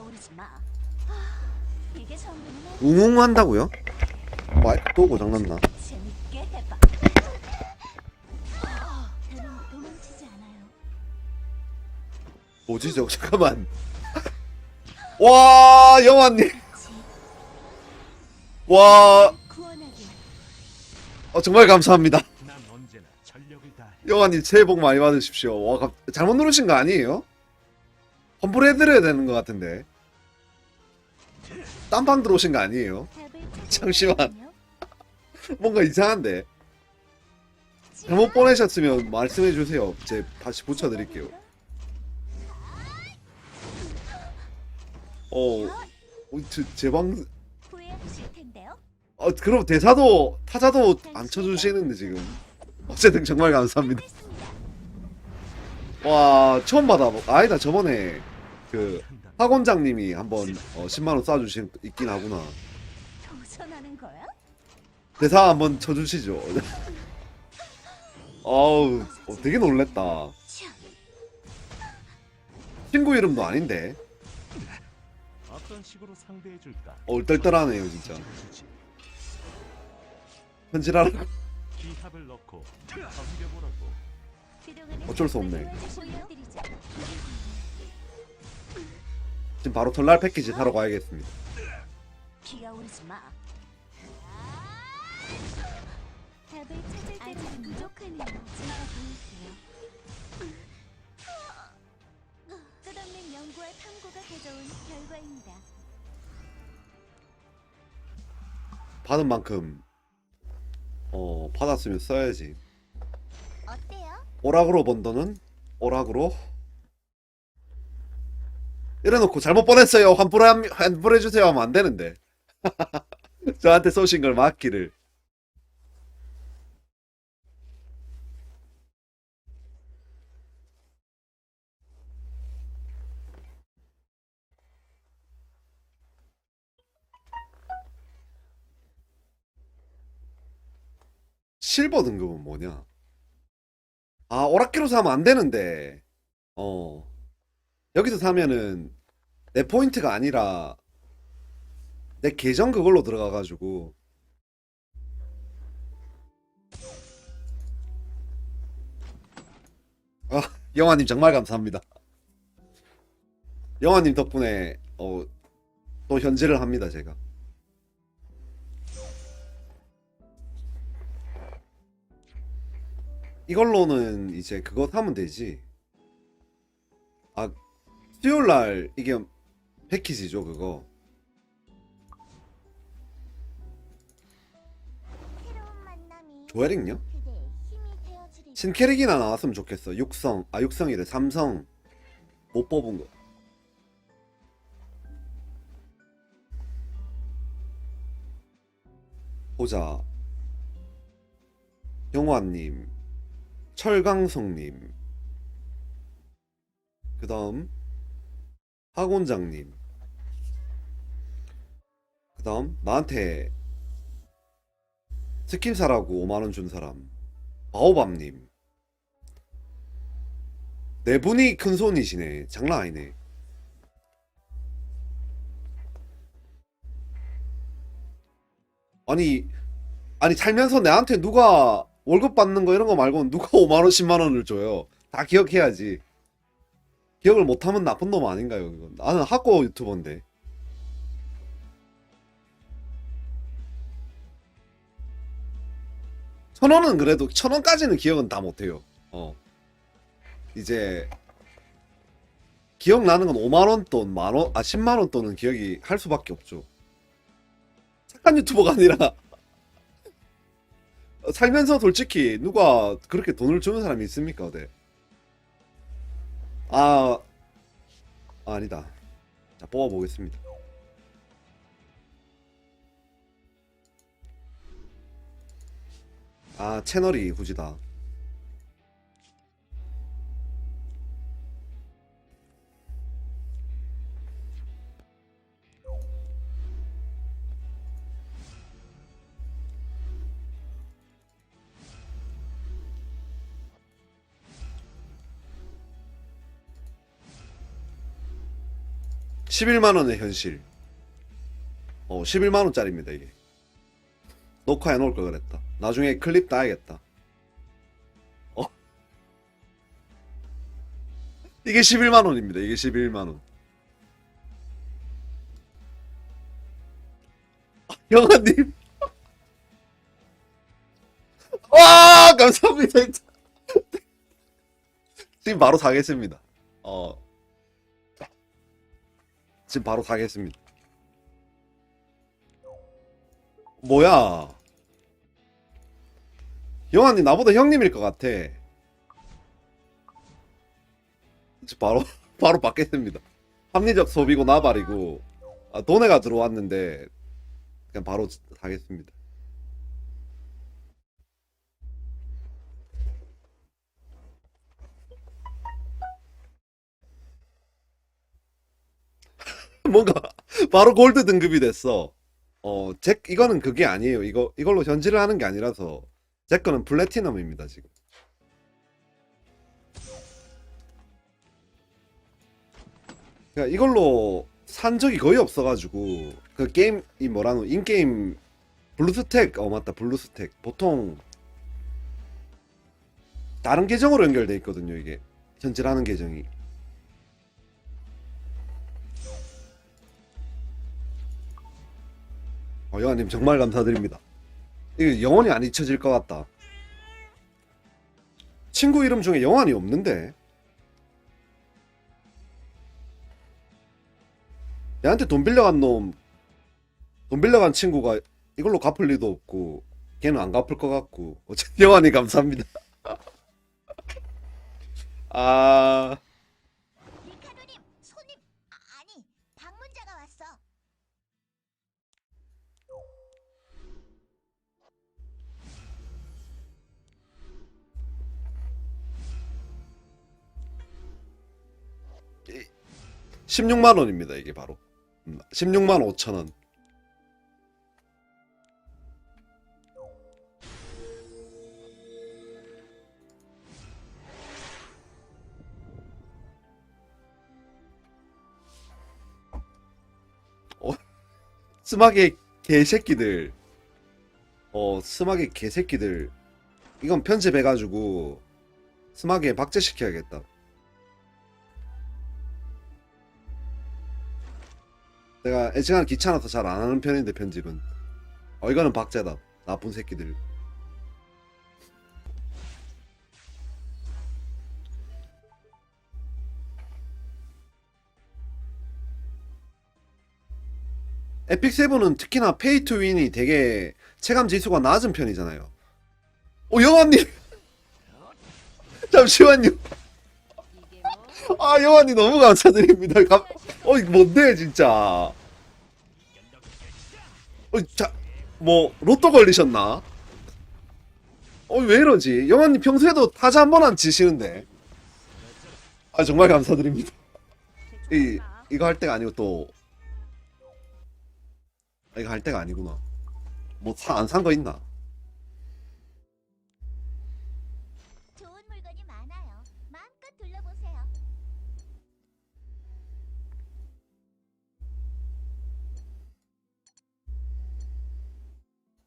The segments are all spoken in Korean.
기어오르지 마. 이게 전부는 웅웅 한다고요? 마이크 또 고장났나? 재밌게 해봐. 저는 도망치지 않아요. 뭐지 저 잠깐만 와 영화님 와 구원하기. 어, 정말 감사합니다 난 언제나 전력을 다해. 영화님 새해 복 많이 받으십시오 와 갑- 잘못 누르신 거 아니에요? 환불해드려야 되는 것 같은데 딴 방 들어오신 거 아니에요? 잠시만. 뭔가 이상한데 잘못 보내셨으면 말씀해 주세요 제 다시 어, 어, 제, 제방 후회하실 텐데요. 어, 그럼 대사도 타자도 안 쳐주시는데 지금 어쨌든 정말 감사합니다 와 처음 받아 아니다 저번에 그. 학원장님이 한번 어, 10만 원 쏴주신 있긴 하구나 도전하는 거야? 대사 한번 쳐주시죠 어우 어, 되게 놀랬다 참, 친구 이름도 아닌데 어떤 식으로 상대해 줄까? 얼떨떨하네요 진짜 현질하라고 기합을 넣고 덤벼보라고. 그동안의 어쩔 수 없네. 지금 바로 털날 패키지 사러 가야겠습니다 기어오르지 마. 답을 찾을 때는 부족하네요. 제가 보일게요. 끝없는 연구와 탐구가 가져온 결과입니다. 받은 만큼 어 받았으면 써야지 어때요? 오락으로 번 돈은 오락으로 이래놓고 잘못 보냈어요 환불해 환불해주세요 하면 안 되는데 저한테 쏘신 걸 맡기를 실버 등급은 뭐냐? 아, 오락기로 사면 안 되는데. 어. 여기서 사면은 내 포인트가 아니라 내 계정 그걸로 들어가가지고. 아, 영화님 정말 감사합니다. 영화님 덕분에 어, 또 현질을 합니다, 제가. 이걸로는 이제 그거 사면 되지. 아, 수요일 날 이게 패키지죠, 그거. 되어주리. 신캐릭이나 나왔으면 좋겠어. 육성, 아 육성이래. 삼성 못 뽑은 거. 보자. 영화님, 철강성님, 그 다음 학원장님, 그 다음 나한테 스킨 사라고 5만원 준 사람, 바오밤님. 네 분이 큰 손이시네. 장난 아니네. 아니, 아니 살면서 내한테 누가 월급 받는 거 이런 거 말고는 누가 5만 원, 10만 원을 줘요. 다 기억해야지. 기억을 못하면 나쁜 놈 아닌가요? 이건 나는 학고 유튜버인데. 천 원은 그래도 천 원까지는 기억은 다 못해요. 어. 이제 기억나는 건 5만 원 돈, 만 원, 아 10만 원 돈은 기억이 할 수밖에 없죠. 착한 유튜버가 아니라 살면서 솔직히 누가 그렇게 돈을 주는 사람이 있습니까, 어데? 아, 아 아니다. 자 뽑아보겠습니다. 아 채널이 후지다. 11만 원의 현실. 어, 11만 원짜리입니다 이게. 녹화해 놓을 걸 그랬다. 나중에 클립 따야겠다. 어. 이게 11만 원입니다. 이게 11만 원. 아, 영아님. 와 감사합니다. 진짜. 지금 바로 사겠습니다. 어. 지금 바로 사겠습니다. 뭐야? 영환님 나보다 형님일 것 같아. 바로 바로 받겠습니다. 합리적 소비고 나발이고 아, 돈에가 들어왔는데 그냥 바로 사겠습니다. 뭔가 바로 골드 등급이 됐어. 어, 제 이거는 그게 아니에요. 이거 이걸로 현질을 하는 게 아니라서 제 거는 플래티넘입니다, 지금. 그러니까 이걸로 산 적이 거의 없어가지고 그 게임 이 뭐라노 인게임 블루스택 어 맞다 블루스택 보통 다른 계정으로 연결돼 있거든요 이게 현질하는 계정이 어, 영아님 정말 감사드립니다. 이게 영원히 안 잊혀질 것 같다. 친구 이름 중에 영환이 없는데. 얘한테 돈 빌려간 놈, 돈 빌려간 친구가 이걸로 갚을 리도 없고, 걔는 안 갚을 것 같고. 어쨌든 영환이 감사합니다. 아, 16만 원입니다. 이게 바로. 음, 16만 5천 원. 어, 스마게 개새끼들. 어, 스마게 개새끼들. 이건 편집해가지고 스마게 박제시켜야겠다. 내가 애칭하는 귀찮아서 잘 안 하는 편인데 편집은 어 이거는 박제다 나쁜 새끼들 에픽 세븐은 특히나 페이 투 윈이 되게 체감 지수가 낮은 편이잖아요. 오 영환님 잠시만요. 아 영환님 너무 감사드립니다. 감... 어 이거 뭔데 진짜. 어자뭐 로또 걸리셨나? 어 왜 이러지? 영환님 평소에도 타자 한 번 안 치시는데. 아 정말 감사드립니다. 이 이거 할 때가 아니고 또 아, 이거 할 때가 아니구나. 뭐 안 산 거 있나?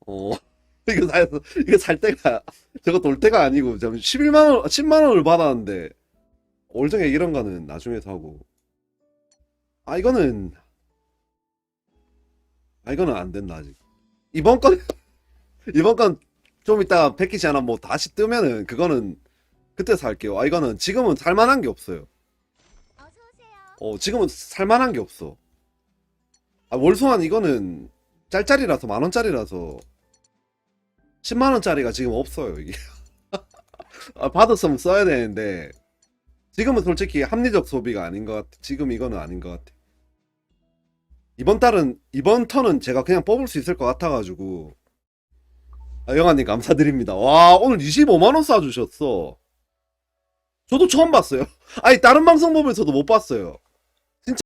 어 이거 살 이거 살 때가 저거 돌 때가 아니고 좀 11만 원 10만 원을 받았는데 올정에 이런 거는 나중에 사고. 아 이거는 아 이거는 안 된다 아직. 이번 건 이번 건 좀 이따 패키지 하나 뭐 다시 뜨면은 그거는 그때 살게요. 아 이거는 지금은 살만한 게 없어요. 어 지금은 살만한 게 없어. 아 월소한 이거는 짤짤이라서 만 원짜리라서 10만 원짜리가 지금 없어요 이게. 아, 받았으면 써야 되는데 지금은 솔직히 합리적 소비가 아닌 것 같아. 지금 이거는 아닌 것 같아. 이번 달은 이번 턴은 제가 그냥 뽑을 수 있을 것 같아가지고. 아, 영아님 감사드립니다. 와 오늘 25만 원 쏴주셨어. 저도 처음 봤어요. 아니 다른 방송 보면서도 못 봤어요